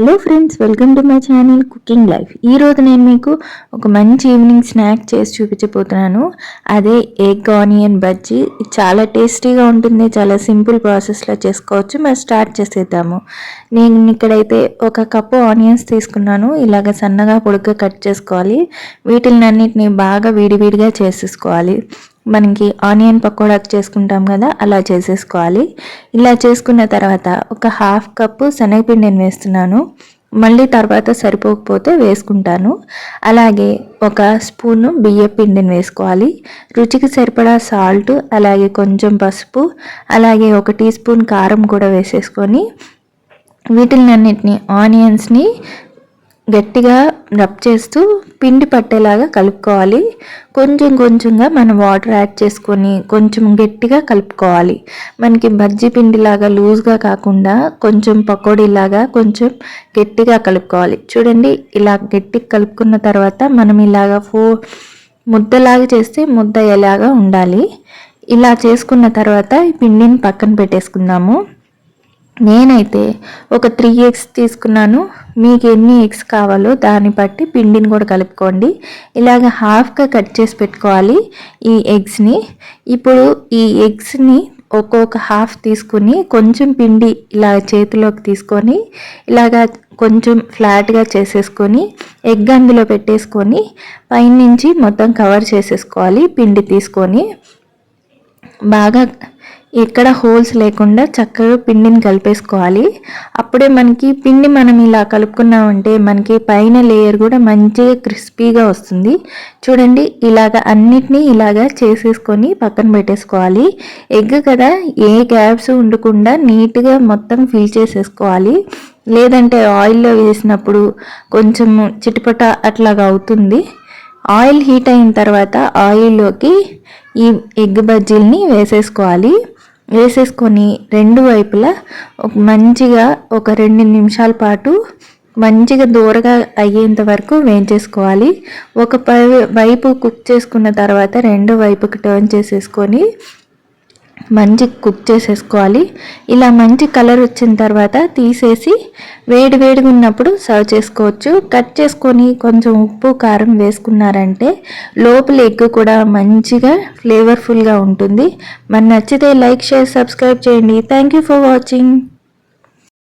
Hello friends welcome to my channel cooking life ఈరోజు నేను మీకు ఒక మంచి ఈవినింగ్ స్నాక్ చేసి చూపించబోతున్నాను. అదే ఎగ్ ఆనియన్ బజ్జీ. చాలా టేస్టీగా ఉంటుంది. చాలా సింపుల్ ప్రాసెస్లో చేసుకోవచ్చు. మరి స్టార్ట్ చేసేద్దాము. నేను ఇక్కడైతే ఒక కప్పు ఆనియన్స్ తీసుకున్నాను. ఇలాగ సన్నగా పొడుగ్గా కట్ చేసుకోవాలి. వీటిని అన్నిటిని బాగా విడివిడిగా చేసేసుకోవాలి. మనకి ఆనియన్ పకోడా చేసుకుంటాం కదా అలా చేసేసుకోవాలి. ఇలా చేసుకున్న తర్వాత ఒక హాఫ్ కప్పు శనగపిండిని వేస్తున్నాను. మళ్ళీ తర్వాత సరిపోకపోతే వేసుకుంటాను. అలాగే ఒక స్పూను బియ్య పిండిని వేసుకోవాలి. రుచికి సరిపడా సాల్ట్ అలాగే కొంచెం పసుపు అలాగే ఒక టీ స్పూన్ కారం కూడా వేసేసుకొని వీటిని అన్నిటిని ఆనియన్స్ని గట్టిగా రబ్ చేస్తూ పిండి పట్టేలాగా కలుపుకోవాలి. కొంచెం కొంచెంగా మనం వాటర్ యాడ్ చేసుకొని కొంచెం గట్టిగా కలుపుకోవాలి. మనకి బజ్జీ పిండిలాగా లూజ్గా కాకుండా కొంచెం పకోడీలాగా కొంచెం గట్టిగా కలుపుకోవాలి. చూడండి ఇలా గట్టిగా కలుపుకున్న తర్వాత మనం ఇలాగా ఫో ముద్దలాగా చేస్తే ముద్ద ఎలాగా ఉండాలి. ఇలా చేసుకున్న తర్వాత ఈ పిండిని పక్కన పెట్టేసుకుందాము. నేనైతే ఒక త్రీ ఎగ్స్ తీసుకున్నాను. మీకు ఎన్ని ఎగ్స్ కావాలో దాన్ని బట్టి పిండిని కూడా కలుపుకోండి. ఇలాగ హాఫ్గా కట్ చేసి పెట్టుకోవాలి ఈ ఎగ్స్ని ఇప్పుడు ఈ ఎగ్స్ని ఒక్కొక్క హాఫ్ తీసుకుని కొంచెం పిండి ఇలా చేతిలోకి తీసుకొని ఇలాగా కొంచెం ఫ్లాట్గా చేసేసుకొని ఎగ్ అందులో పెట్టేసుకొని పైనుంచి మొత్తం కవర్ చేసేసుకోవాలి పిండి తీసుకొని. బాగా ఎక్కడ హోల్స్ లేకుండా చక్కగా పిండిని కలిపేసుకోవాలి. అప్పుడే మనకి పిండి మనం ఇలా కలుపుకున్నామంటే మనకి పైన లేయర్ కూడా మంచిగా క్రిస్పీగా వస్తుంది. చూడండి ఇలాగ అన్నిటినీ ఇలాగా చేసేసుకొని పక్కన పెట్టేసుకోవాలి. ఎగ్ కదా ఏ గ్యాప్స్ ఉండకుండా నీట్గా మొత్తం ఫిల్ చేసేసుకోవాలి. లేదంటే ఆయిల్లో వేసినప్పుడు కొంచెం చిటిపట అట్లాగా అవుతుంది. ఆయిల్ హీట్ అయిన తర్వాత ఆయిల్లోకి ఈ ఎగ్ బజ్జీల్ని వేసేసుకోవాలి. వేసేసుకొని రెండు వైపులా ఒక మంచిగా ఒక రెండు నిమిషాల పాటు మంచిగా దూరగా అయ్యేంత వరకు వేయించేసుకోవాలి. ఒక వైపు కుక్ చేసుకున్న తర్వాత రెండు వైపుకి టర్న్ చేసేసుకొని మంచి కుక్ చేసేసుకోవాలి. ఇలా మంచి కలర్ వచ్చిన తర్వాత తీసేసి వేడి వేడిగా ఉన్నప్పుడు సర్వ్ చేసుకోవచ్చు. కట్ చేసుకొని కొంచెం ఉప్పు కారం వేసుకున్నారంటే లోపల ఎగ్ కూడా మంచిగా ఫ్లేవర్ఫుల్గా ఉంటుంది. మరి నచ్చితే లైక్ షేర్ సబ్స్క్రైబ్ చేయండి. Thank you for watching